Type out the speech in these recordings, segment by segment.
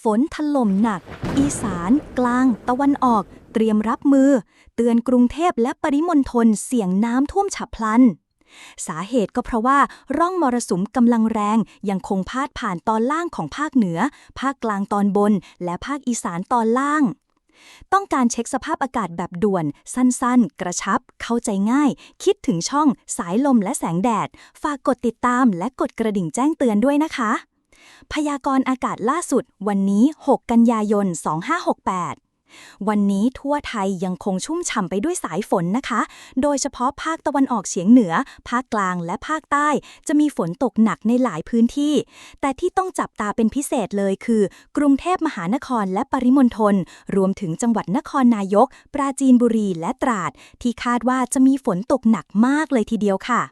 ฝนถล่มหนัก อีสาน กลาง ตะวันออก เตรียมรับมือ เตือนกรุงเทพและปริมณฑลเสี่ยงน้ำท่วมฉับพลัน สาเหตุก็เพราะว่าร่องมรสุมกำลังแรงยังคงพาดผ่านตอนล่างของภาคเหนือ ภาคกลางตอนบน และภาคอีสานตอนล่าง ต้องการเช็คสภาพอากาศแบบด่วน สั้นๆ กระชับ เข้าใจง่าย คิดถึงช่อง สายลมและแสงแดด ฝากกดติดตามและกดกระดิ่งแจ้งเตือนด้วยนะคะ พยากรณ์อากาศล่าสุดวันนี้ 6 กันยายน 2568 วันนี้ทั่วไทยยังคงชุ่มฉ่ำไปด้วยสายฝนนะคะ โดยเฉพาะภาคตะวันออกเฉียงเหนือ ภาคกลางและภาคใต้ จะมีฝนตกหนักในหลายพื้นที่ แต่ที่ต้องจับตาเป็นพิเศษเลยคือ กรุงเทพมหานครและปริมณฑล รวมถึงจังหวัดนครนายก ปราจีนบุรีและตราด ที่คาดว่าจะมีฝนตกหนักมากเลยทีเดียวค่ะ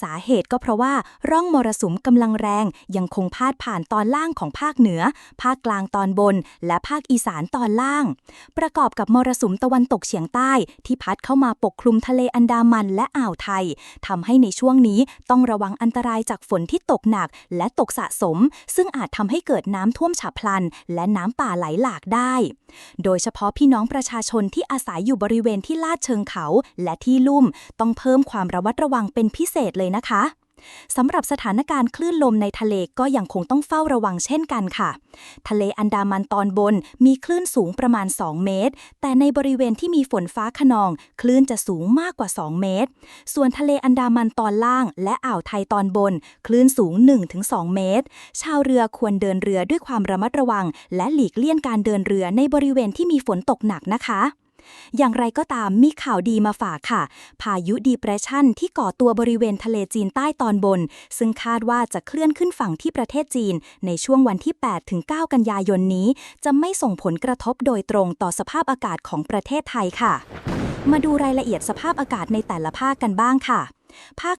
สาเหตุก็เพราะว่าร่องมรสุมกำลังแรงยังคงพาดผ่านตอนล่างของภาคเหนือ ภาคกลางตอนบน และภาคอีสานตอนล่าง ประกอบกับมรสุมตะวันตกเฉียงใต้ ที่พัดเข้ามาปกคลุมทะเลอันดามันและอ่าวไทยทำให้ในช่วงนี้ต้องระวังอันตรายจากฝนที่ตกหนักและตกสะสม ซึ่งอาจทำให้เกิดน้ำท่วมฉับพลัน และน้ำป่าไหลหลากได้ โดยเฉพาะพี่น้องประชาชนที่อาศัยอยู่บริเวณที่ลาดเชิงเขา และที่ลุ่ม ต้องเพิ่มความระวัดระวังเป็นพิเศษเศษเลยนะคะสำหรับสถานการณ์คลื่นลมในทะเลก็ยังคงต้องเฝ้าระวังเช่นกันค่ะ ทะเลอันดามันตอนบนมีคลื่นสูงประมาณ 2 เมตร แต่ในบริเวณที่มีฝนฟ้าขนอง คลื่นจะสูงมากกว่า 2 เมตร ส่วนทะเลอันดามันตอนล่าง และอ่าวไทยตอนบน คลื่นสูง 1-2 เมตร ชาวเรือควรเดินเรือด้วยความระมัดระวัง และหลีกเลี่ยงการเดินเรือในบริเวณที่มีฝนตกหนักนะคะ อย่างไรก็ตามมีข่าวดีมาฝากค่ะ พายุดีเพรสชันที่ก่อตัวบริเวณทะเลจีนใต้ตอนบน ซึ่งคาดว่าจะเคลื่อนขึ้นฝั่งที่ประเทศจีน ในช่วงวันที่8-9กันยายนนี้ จะไม่ส่งผลกระทบโดยตรงต่อสภาพอากาศของประเทศไทยค่ะ มาดูรายละเอียดสภาพอากาศในแต่ละภาคกันบ้างค่ะ ภาค